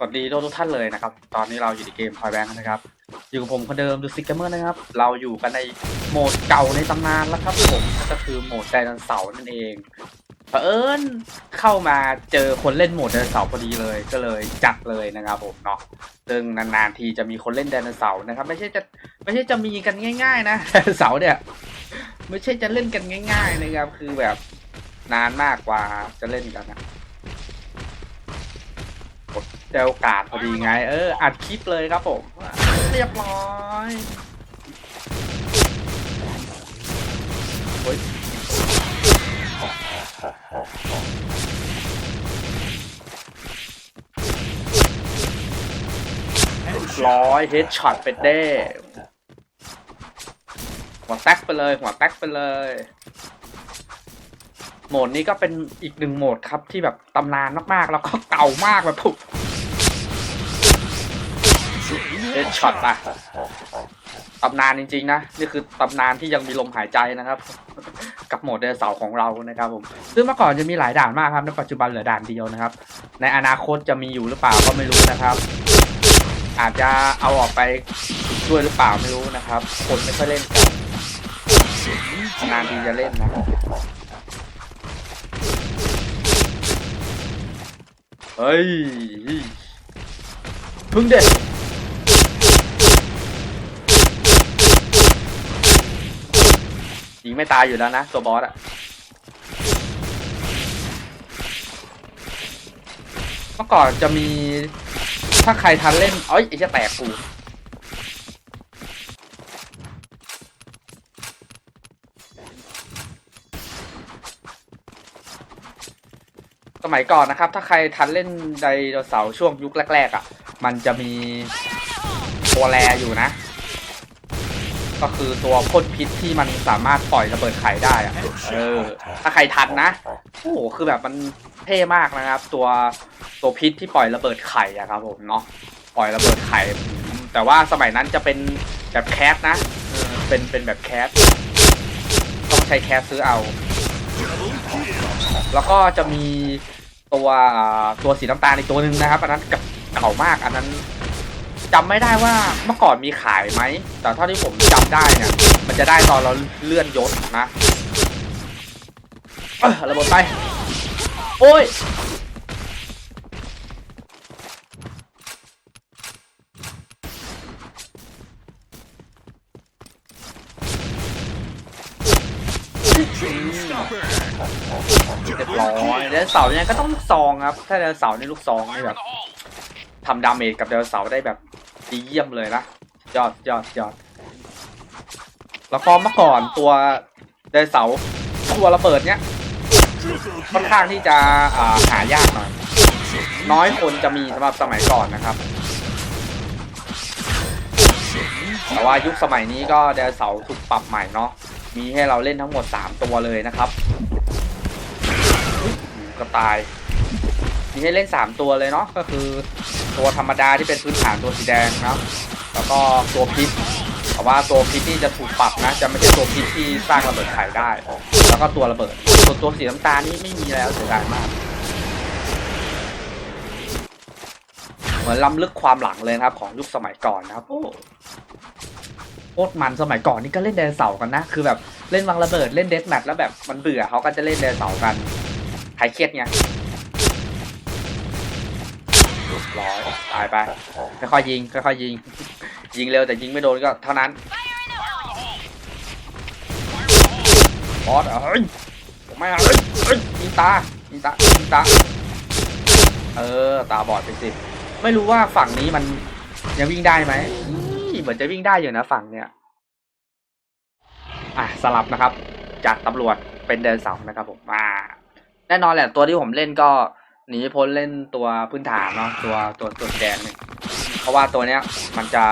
วัสดีทุกท่านเลยนะครับ ตอนนี้เราอยู่ในเกมพอยแบงค์นะครับ อยู่กับผมคนเดิมดูซิกเกอร์เมอร์นะครับ เราอยู่กันในโหมดเก่าในตำนานแล้วครับผมก็คือโหมดไดโนเสาร์นั่นเองเผอิญเข้ามาเจอคนเล่นโหมดไดโนเสาร์พอดีเลยก็เลยจัดเลยนะครับผมเนาะซึ่งนานๆทีจะมีคนเล่นไดโนเสาร์นะครับ ไม่ใช่จะไม่ใช่จะมีกันง่าย ๆ นะไดโนเสาร์เนี่ยไม่ใช่จะเล่นกันง่าย ๆ นะครับคือแบบนานมากกว่าจะเล่นกันนะ เดโอกาสพอดีไง เออ อัดคลิปเลยครับผม เรียบร้อยโอ้ยร้อยเฮดช็อตไปเด้หัวแท็กไปเลย หัวแท็กไปเลย โหมดนี้ก็เป็นอีกหนึ่งโหมดครับที่แบบตำนานมากๆ แล้วก็เก่ามากแบบปุ๊บ เฮดช็อตอะตำนานจริงๆนะ นี่คือตำนานที่ยังมีลมหายใจนะครับ กับโหมดเดนเสาร์ของเรานะครับผมซึ่งเมื่อก่อนจะมีหลายด่านมากครับในปัจจุบันเหลือด่านเดียวนะครับ ในอนาคตจะมีอยู่หรือเปล่าก็ไม่รู้นะครับ อาจจะเอาออกไปด้วยหรือเปล่าไม่รู้นะครับ คนไม่ค่อยเล่นกันนานทีจะเล่นนะเฮ้ยพึ่งเด็ก ยิงไม่ตายอยู่แล้วนะตัวบอสอะเมื่อก่อนจะมีถ้าใครทันเล่นเอ้ยไอ้จะแตกกูสมัยก่อนนะครับ ถ้าใครทันเล่นไดโนเสาร์ช่วงยุคแรกๆอะ มันจะมีตัวแรอยู่นะ ก็คือตัวพ่นพิษที่มันสามารถปล่อยระเบิดไข่ได้อะเออ ถ้าใครทันนะ โอ้โห คือแบบมันเท่มากนะครับ ตัวตัวพิษที่ปล่อยระเบิดไข่อะครับผมเนาะ ปล่อยระเบิดไข่ แต่ว่าสมัยนั้นจะเป็นแบบแคสนะ เป็นเป็นแบบแคส ต้องใช้แคสซื้อเอา แล้วก็จะมีตัวตัวสีน้ำตาลอีกตัวหนึ่งนะครับ อันนั้นเก่ามาก อันนั้น จำไม่ได้ว่าเมื่อก่อนมีขายไหม แต่เท่าที่ผมจำได้เนี่ย มันจะได้ตอนเราเลื่อนยศนะเออระเบิดไป โอ้ยเรียบร้อยเดนเสาเนี่ยก็ต้องลูกซองครับ ถ้าเดนเสาร์นี่ลูกซองนี่แบบทำดาเมจกับเดนเสาได้แบบ ดีเยี่ยมเลยนะยอดยอดยอดแล้วก็เมื่อก่อนตัวเดเสาตัวระเบิดเนี้ยค่อนข้างที่จะาหายากหน่อยน้อยคนจะมีสำหรับสมัยก่อนนะครับ แต่ว่ายุคสมัยนี้ก็เดเสาถูกปรับใหม่เนาะมีให้เราเล่นทั้งหมด 3 ตัวเลยนะครับกระตาย มีให้เล่น 3 ตัวเลยเนาะก็คือตัวธรรมดาที่เป็นพื้นฐานตัวสีแดงนะแล้วก็ตัวพิษแต่ว่าตัวพิษนี่จะถูกปรับนะ จะไม่ใช่ตัวพิษที่สร้างระเบิดไข่ได้ แล้วก็ตัวระเบิดส่วนตัวสีน้ำตาลนี่ไม่มีแล้วเสียดายมากเหมือนล้ำลึกความหลังเลยครับ ของยุคสมัยก่อนนะครับโอ้โคตรมันสมัยก่อนนี่ก็เล่นไดนเสากันนะ คือแบบเล่นวางระเบิดเล่นเดสแมทแล้วแบบมันเบื่อเขาก็จะเล่นไดนเสากันหายเครียดไง ร้อยตายไปค่อยๆยิงค่อยๆยิง ยิงเร็วแต่ยิงไม่โดนก็เท่านั้นบอสเอ้ยไม่เอ้ยเฮ้ยยิงตายิงตายิงตา เออ ตาบอดไปสิ ไม่รู้ว่าฝั่งนี้มันยังวิ่งได้ไหมเหมือนจะวิ่งได้อยู่นะฝั่งเนี้ยอะสลับนะครับ จากตำรวจเป็นเดินเสานะครับผมมาแน่นอนแหละตัวที่ผมเล่นก็ หนีไม่พ้นเล่นตัวพื้นฐานเนาะตัวตัวตัวแดงเนี่ยเพราะว่าตัวเนี้ยมันจะ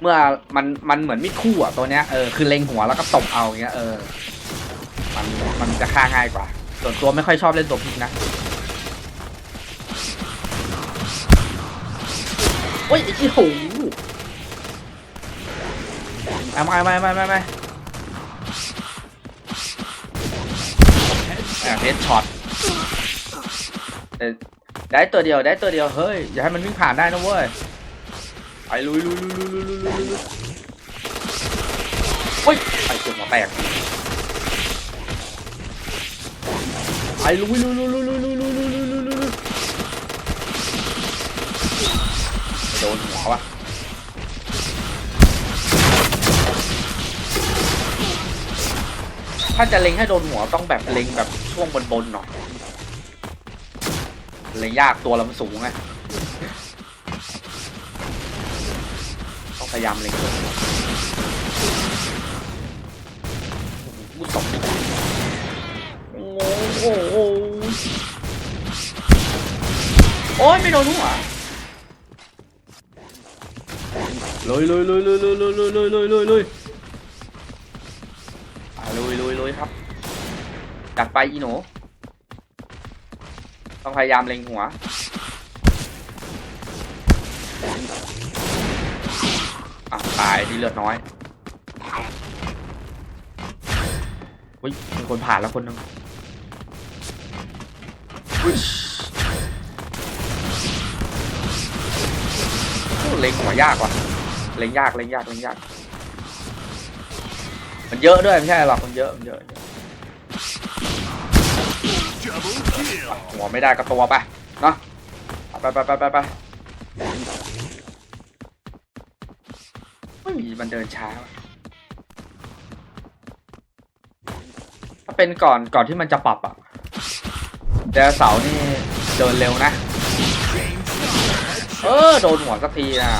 เมื่อมันมันเหมือนมิดคู่อะตัวเนี้ยเออคือเล็งหัวแล้วก็ตบเอาอย่างเงี้ยเออมันมันจะฆ่าง่ายกว่า ส่วนตัวไม่ค่อยชอบเล่นตัวพิกนะโอ้ยไอ้ที่หูไม่ไม่ไม่ไม่ไม่ไม่เฮดช็อต แต่ได้ตัวเดียวได้ตัวเดียวเฮ้ยอย่าให้มันวิ่งผ่านได้นะเว้ยไปลุยลุยลุยลุยลุยลุยลุยลุยเฮ้ยไปเกือบหัวแตกไปลุยลุยลุยลุยลุยลุยลุยลุยลุยลุยลุยโดนหัววะถ้าจะเล็งให้โดนหัวต้องแบบเล็งแบบช่วงบนๆหน่อย เลยยากตัวเรามันสูงไงต้องพยายามเล็งตัวโอ้โหสองโอ้โหโอ้โหโอ้ยไม่โดนหัวลุยลุยลุยลุยลุยลุยลุยลุยลุยลุยลุยอะลุยลุยลุยครับจัดไปอีหนู ต้องพยายามเล็งหัว อะตายที่เลือดน้อยอุ้ยมีคนผ่านแล้วคนนึงอุ๊ยโอ้เล็งหัวยากว่ะ เล็งยาก เล็งยาก เล็งยาก มันเยอะด้วยไม่ใช่หรอก มันเยอะ มันเยอะเยอะ Double kill. หัวไม่ได้ก็ตัวไปเนาะไปไปไปไปไปไม่มีมันเดินช้า ถ้าเป็นก่อนก่อนที่มันจะปรับอะเดวเสานี่เดินเร็วนะ เออโดนหัวสักทีนะ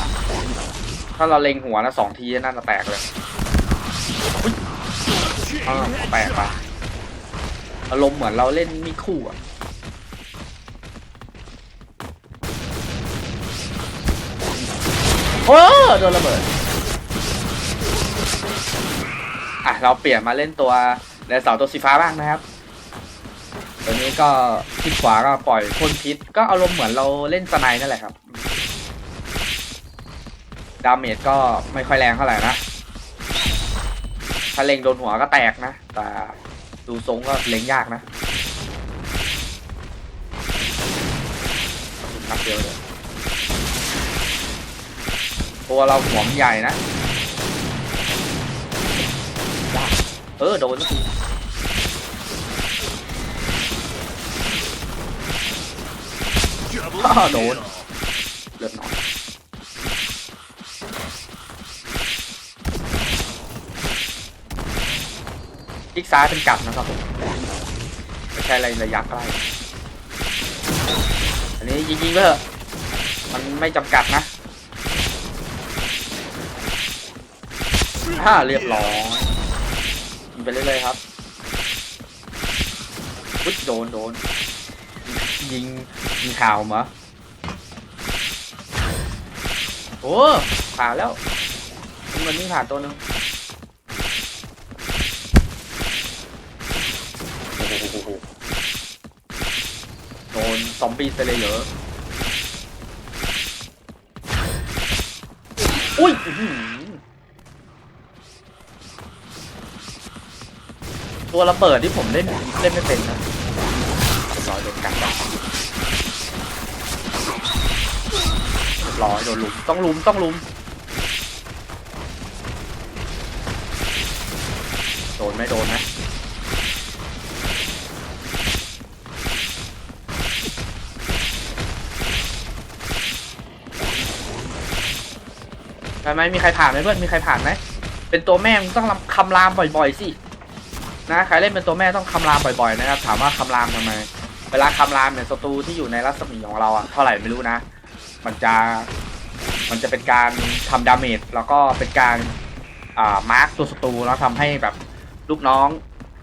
ถ้าเราเล็งหัวนะสองทีน่าจะแตกเลยอุ๊ยเออแตกไป อารมณ์เหมือนเราเล่นมิคู่อะโอ้โดนระเบิด อะ เราเปลี่ยนมาเล่นตัวไดนเสาร์ตัวสีฟ้าบ้างนะครับ ตัวนี้ก็ทิศขวาก็ปล่อยพ่นพิษ ก็อารมณ์เหมือนเราเล่นสไนนั่นแหละครับ ดาเมจก็ไม่ค่อยแรงเท่าไหร่นะ ถ้าเล็งโดนหัวก็แตกนะ แต่ ดูทรงก็เล็งยากนะนัดเดียวเลยตัวเราหัวมันใหญ่นะ เออ โดนสักที Double อ้าวโดน kill. เลือดน้อย คลิกซ้ายเป็นกลับนะครับผมไม่ใช่อะไรระยะใกล้อันนี้ยิงๆไปเถอะมันไม่จำกัดนะถ้าเรียบร้อยยิงไปเรื่อยๆครับอุ๊ยโดนโดนยิงยิงข่าวมาโอ้ผ่านแล้วมันนี่ผ่านตัวหนึงโอ้โห โดนซอมบี้เซเลเยอร์อุ้ยตัวระเบิดที่ผมเล่นเล่นไม่เป็นนะร้อยโดนกัดร้อยโดนลุมต้องลุมต้องลุมโดนไม่โดนนะ ใช่ไหมมีใครผ่านไหมเพื่อนมีใครผ่านไหมเป็นตัวแม่มึงต้องคำรามบ่อยๆสินะใครเล่นเป็นตัวแม่ต้องคำรามบ่อยๆนะครับถามว่าคำรามทำไมเวลาคำรามเนี่ยศัตรูที่อยู่ในรัศมีของเราอะเท่าไหร่ไม่รู้นะ มันจะมันจะเป็นการทำดาเมจแล้วก็เป็นการอ่ามาร์กตัวศัตรูแล้วทำให้แบบลูกน้อง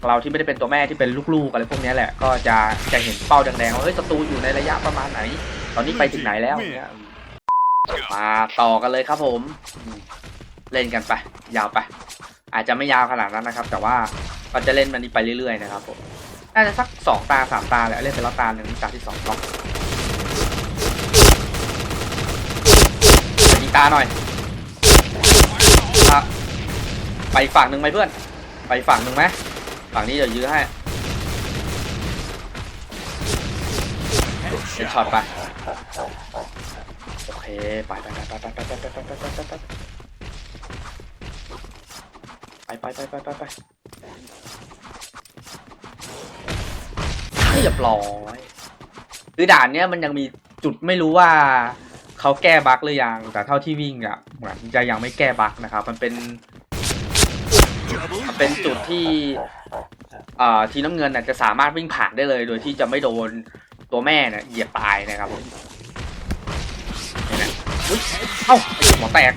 เราที่ไม่ได้เป็นตัวแม่ที่เป็นลูกๆอะไรพวกเนี้ยแหละ ก็จะจะเห็นเป้าแดงๆว่าเฮ้ยศัตรูอยู่ในระยะประมาณไหน ตอนนี้ไปถึงไหนแล้วเนี่ย มาต่อกันเลยครับผม เล่นกันไป ยาวไป อาจจะไม่ยาวขนาดนั้นนะครับ แต่ว่าก็จะเล่นมันนี้ไปเรื่อยๆนะครับผมน่าจะสักสองตาสามตาแหละเล่นไปแล้วตาหนึ่งตาที่สองล็อกไปยิงตาหน่อยอไปฝั่งหนึ่งไหมเพื่อน ไปฝั่งหนึ่งไหมฝั่งนี้เดี๋ยวยื้อให้เป็นช็อตไป ไปไปไปไปไปไปไปไปไปไปไปไปไปไปไปไปไปไปไปเรียบร้อยคือด่านเนี้ยมันยังมีจุดไม่รู้ว่าเขาแก้บั๊กหรือยังแต่เท่าที่วิ่งอะเหมือนจะยังไม่แก้บั๊กนะครับ มันเป็นมันเป็นจุดที่ทีน้ำเงินน่ะจะสามารถวิ่งผ่านได้เลย โดยที่จะไม่โดนตัวแม่เนี่ยเหยียบตายนะครับ เอ้าไอ้หัวแตก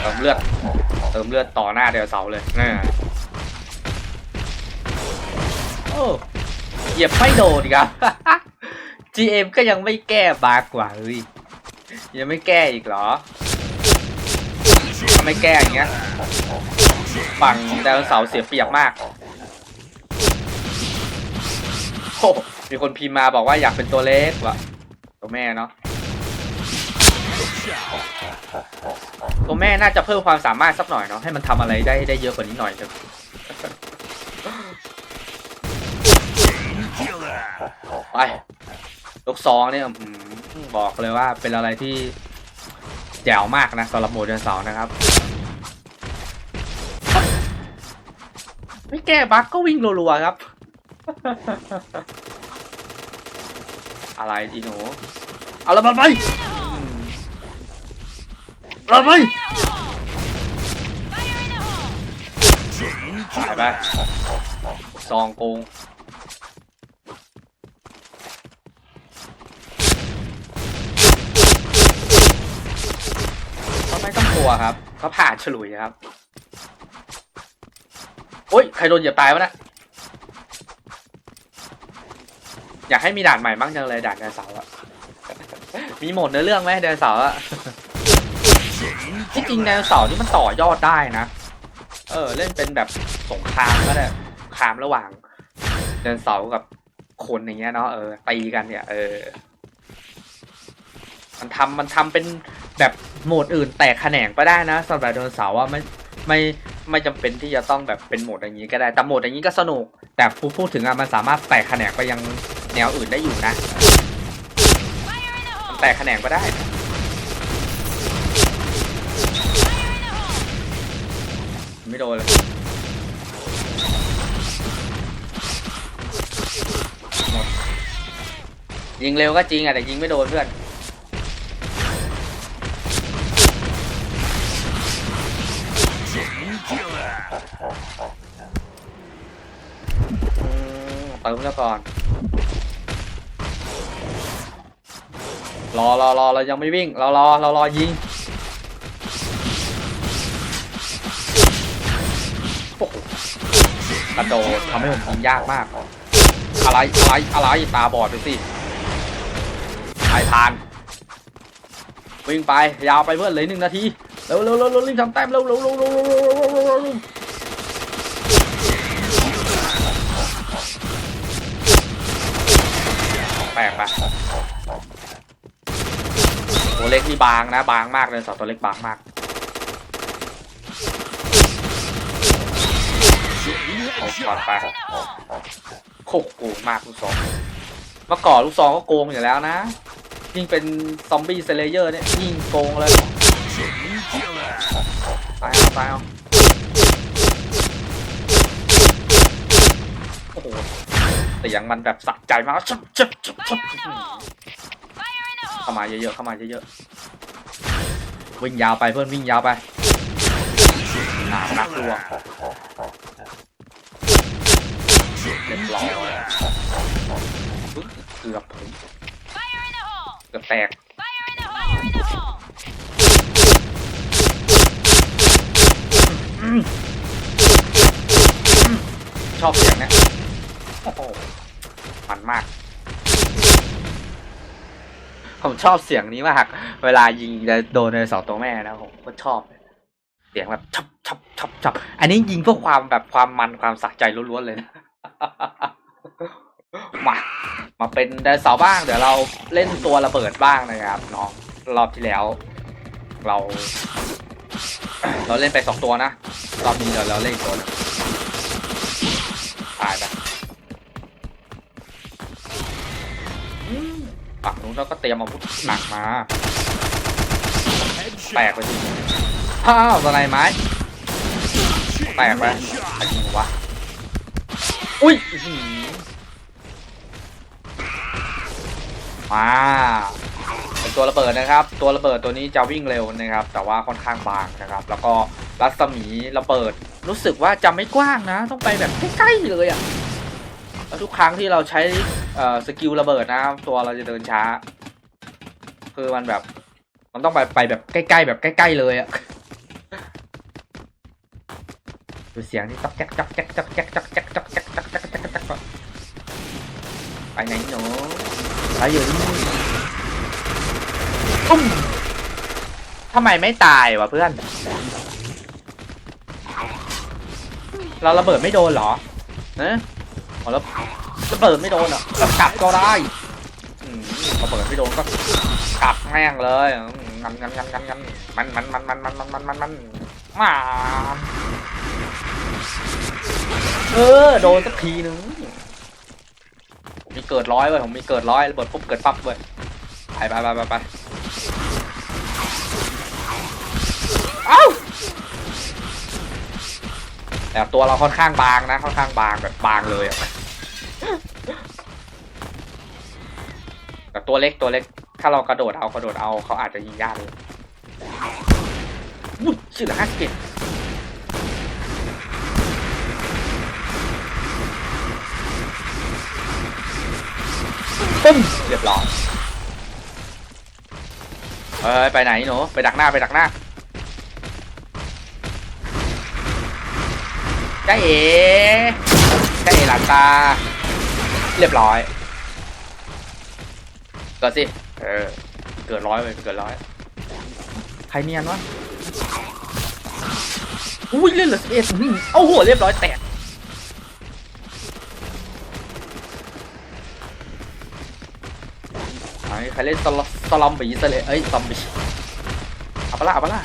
เติมเลือด เติมเลือดต่อหน้าเดวเสาเลยนี่โอ้เหยียบไม่โดนอีครับ GM ก็ยังไม่แก้บากกว่าเฮ้ยยังไม่แก้อีกเหรอถ้าไม่แก้อย่างเงี้ย ฝั่งไดโนเสาร์เสียเปรียบมากโอ้มีคนพิมพ์มาบอกว่าอยากเป็นตัวเล็กว่ะ ตัวแม่เนาะตัวแม่น่าจะเพิ่มความสามารถสักหน่อยเนาะให้มันทำอะไรได้ได้เยอะกว่านี้หน่อยเถอะไปลูกซองเนี่ยบอกเลยว่าเป็นอะไรที่แจ๋วมากนะสำหรับโมเดลเสาร์นะครับไม่แก้บั๊กก็วิ่งรัวๆครับ อะไรจีหนูเอาละมันไปอืมเอาละไป Chain ไปซองโกงก็ไม่ต้องกลัวครับก็ผ่าฉลุยครับโอ้ย ใครโดนเหยียบตายวะนะ อยากให้มีด่านใหม่บ้างจังเลยด่านไดโนเสาร์อะมีโหมดเนื้อเรื่องไหมไดโนเสาร์อะที่จริงไดโนเสาร์นี่มันต่อยอดได้นะ เออ เล่นเป็นแบบสงครามก็ได้สงครามระหว่างไดโนเสาร์กับคนอย่างเงี้ยเนาะเออตีกันเนี่ย เออ มันทำมันทำเป็นแบบโหมดอื่นแตกแขนงไปได้นะสำหรับไดโนเสาร์ว่าไม่ไม่ไม่จำเป็นที่จะต้องแบบเป็นโหมดอย่างนี้ก็ได้แต่โหมดอย่างนี้ก็สนุก แต่พูดพูดถึงอะมันสามารถแตกแขนงไปยัง แนวอื่นได้อยู่นะมันแตกแขนงไปได้ ไม่โดนเลยหมดยิงเร็วก็จริงอะแต่ยิงไม่โดนเพื่อน Chain killer. อืมเติมแล้วก่อน รอรอรอเรายังไม่วิ่ง เรารอเรารอยิงกระโดดทำให้ผมยิงยากมาก อะไรอะไรอะไรตาบอดไปสิถ่ายทาน วิ่งไปยาวไปเพื่อนเลยหนึ่งนาที เร็วเร็วเร็วเร็วรีบทำแต้มเร็วเร็วเร็วเร็ว ตัวเล็กนี่บางนะบางมากเลยสาวตัวเล็กบางมากเอาช็อต headshot. ไปโคกโกงมากลูกซองเมื่อก่อนลูกซองก็โกงอยู่แล้วนะ ยิ่งเป็นซอมบี้เซเลเยอร์เนี่ยยิ่งโกงเลยตายเอาตายเอาโอ้โหเสียงมันแบบสะใจมากชับชับชับชับ เข้ามาเยอะๆเข้ามาเยอะๆวิ่งยาวไปเพื่อนวิ่งยาวไปหนานักลัวเรียบร้อยเกือบเกือบแตกชอบเสียงเนี่ยโอ้โหมันมาก ผมชอบเสียงนี้มาก เวลายิงจะโดนในเสาตัวแม่นะผมก็ชอบ เสียงแบบชับชับชับชับอันนี้ยิงเพื่อความแบบความมันความสะใจล้วนๆเลยนะมา มาเป็นไดโนเสาร์บ้าง เดี๋ยวเราเล่นตัวระเบิดบ้างนะครับน้องรอบที่แล้ว เรา เราเล่นไปสองตัวนะ รอบนี้เดี๋ยวเราเล่นอีกตัวตายไป ฝั่งนู้นนู้นแล้วก็เตรียมอาวุธหนักมา Headshot. แตกไปทีอ้าวสไนไม้ Chain แตกไป shot. ใครยิงวะอุ้ยอื้อหือมาเป็นตัวระเบิดนะครับ ตัวระเบิดตัวนี้จะวิ่งเร็วนะครับ แต่ว่าค่อนข้างบางนะครับ แล้วก็รัศมีระเบิดรู้สึกว่าจะไม่กว้างนะ ต้องไปแบบใกล้ๆเลยอะ แล้วทุกครั้งที่เราใช้สกิลระเบิดนะตัวเราจะเดินช้า คือมันแบบ มันต้องไปไปแบบใกล้ๆแบบใกล้ๆเลยอะดูเสียงนี่จ๊อกแจ๊กจ๊กจ๊กจ๊กจ๊กจ๊กจ๊กจ๊กจ๊กจ๊กจ๊กจ๊กจ๊กจ๊กไปไหนหนูไปอยู่นี่ปุ้มทำไมไม่ตายวะเพื่อน เราระเบิดไม่โดนเหรอเนะ อแล้วระเบิดไม่โดนอะแล้วกลับก็ได้อืมระเบิดไม่โดนก็กลับแม่งเลยงันงันงันงันงันมันมันมันมันมันมันมันมันมันมาเออโดนสักทีนึงผมมีเกิดร้อยเว้ยผมมีเกิดร้อยระเบิดปุ๊บเกิดปั๊บเว้ยไปไปไปไปไปเอ้าแต่ตัวเราค่อนข้างบางนะค่อนข้างบางแบบบางเลยอะ ตัวเล็กตัวเล็ก ถ้าเรากระโดดเอากระโดดเอาเขาอาจจะยิงยากเลยวุ้ยชื่อห้าสิบเอ็ดปึ้มเรียบร้อยเอ้ยไปไหนหนูไปดักหน้าไปดักหน้าจ้าเอ๋จ้าเอ๋หลังตา เรียบร้อย เกิดสิ เออ เกิดร้อยเลยเกิดร้อยใครเนียนวะอุ้ยเล่นเหลือสิบเอ็ดเอาหัวเรียบร้อยแตกไอ้ใครเล่นสลสลัมบีซะเลยเอ้ยซอมบี้เอาปะล่ะเอาปะล่ะ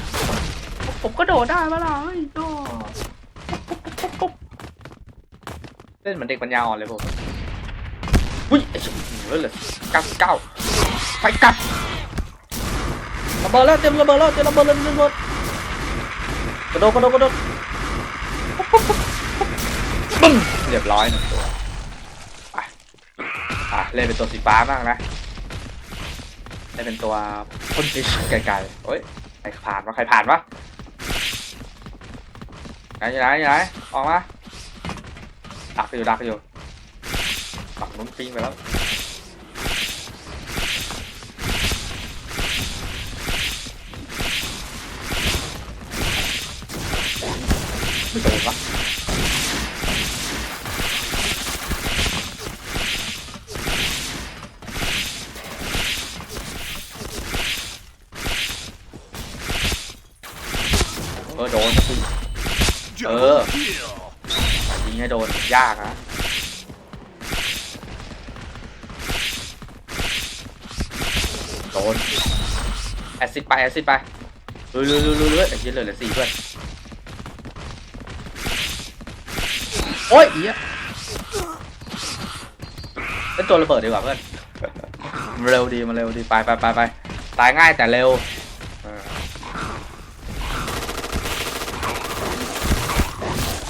ผมก็โดดได้ปะล่ะเฮ้ยก็ปุ๊บปุ๊บปุ๊บปุ๊บเล่นเหมือนเด็กปัญญาอ่อนเลยผมอุ้ยไอ้ชิบเล่นเลยเก้าสิบเก้า ไปกลับระเบิดแล้วเต็มระเบิดแล้วเต็มระเบิดเลยระเบิดกระโดดกระโดดกระโดดปุ๊บปุ๊บปุ๊บปุ๊บปึ้งเรียบร้อยหนึ่งตัวไปอะเล่นเป็นตัวสีฟ้าบ้างนะได้เป็นตัวพ่นพิชไกลๆโอ้ยใครผ่านวะใครผ่านวะไหนอยู่ไหนอยู่ไหนออกมาดักอยู่ดักอยู่ฝั่งนู้นปิ้งไปแล้ว ไม่โดนวะเออโดนนะคุณเออยิงให้โดนยากนะโดนแอซิดไปแอซิดไปลุยลุยลุยลุยลุยไอ้เหี้ยเหลือเหลือสี่เพื่อน โอ้ยเหี้ยเป็นตัวระเบิดดีกว่าเพื่อนมันเร็วดีมันเร็วดีไปไปไปไปตายง่ายแต่เร็วเออ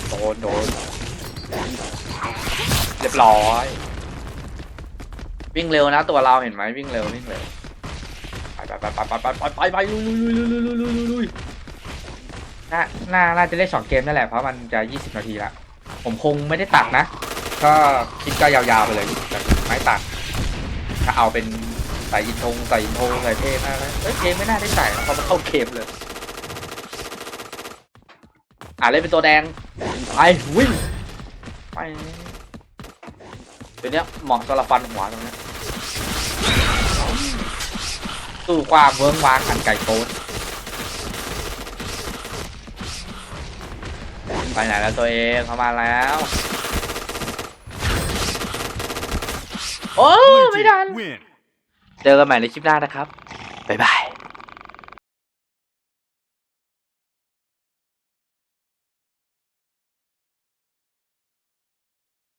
โดนโดนเรียบร้อย วิ่งเร็วนะตัวเราเห็นไหมวิ่งเร็ววิ่งเร็วไปไปไปไปไปไปไปไปลุยลุยลุยลุยลุยลุยลุยน่าน่าน่าจะเล่นสองเกมนั่นแหละเพราะมันจะยี่สิบนาทีละ ผมคงไม่ได้ตัดนะ ก็คลิปก็ยาวๆไปเลยแบบไม่ตัด ถ้าเอาเป็นใส่อินทงใส่อินโทใส่เทพนะเอ้ยเกมไม่น่าได้ใส่นะเพราะมันเข้าเกมเลย อ่าเล่นเป็นตัวแดงไปวิ่งไปตัวเนี้ยเหมาะสำหรับฟันหัวตรงนี้ตู้กว้างเวิ้งวางขันไก่โต ไปไหนแล้วตัวเองเข้ามาแล้ว โอ้ Blue ไม่ team ทัน win. เจอกันใหม่ในคลิปหน้านะครับ บ๊ายบาย